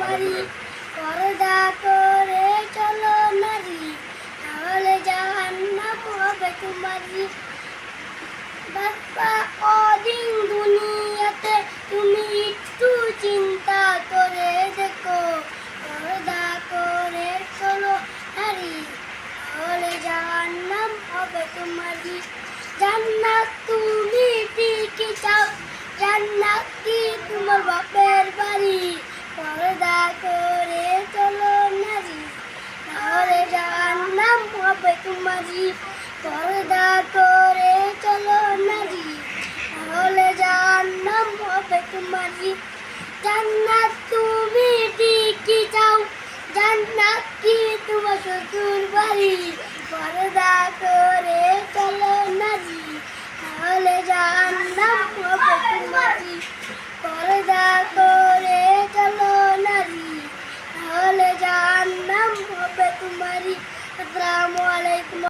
বাড়ি পর্দা করে চলো নারী। তাহলে জাহান্নাম হবে তোমারই বাবা অদিন দুনিয়াতে তুমি একটু চিন্তা করে দেখো। পর্দা করে চলো নারী, তাহলে জাহান্নাম হবে তোমারই জান্নাত তুমি ঠিকই চাও, জান্নাত কি তোমার বাপের বাড়ি পর্দা করে চলো নারী তাহলে জাহান্নাম হবে তোমারই পর্দা করে চলো নারী তাহলে জান্নাম হবে তোমারই। জান্নাত তুমি ঠিকই চাও, জান্নাত কি তোমার শ্বশুর বাড়ি আসসালামু আলাইকুম।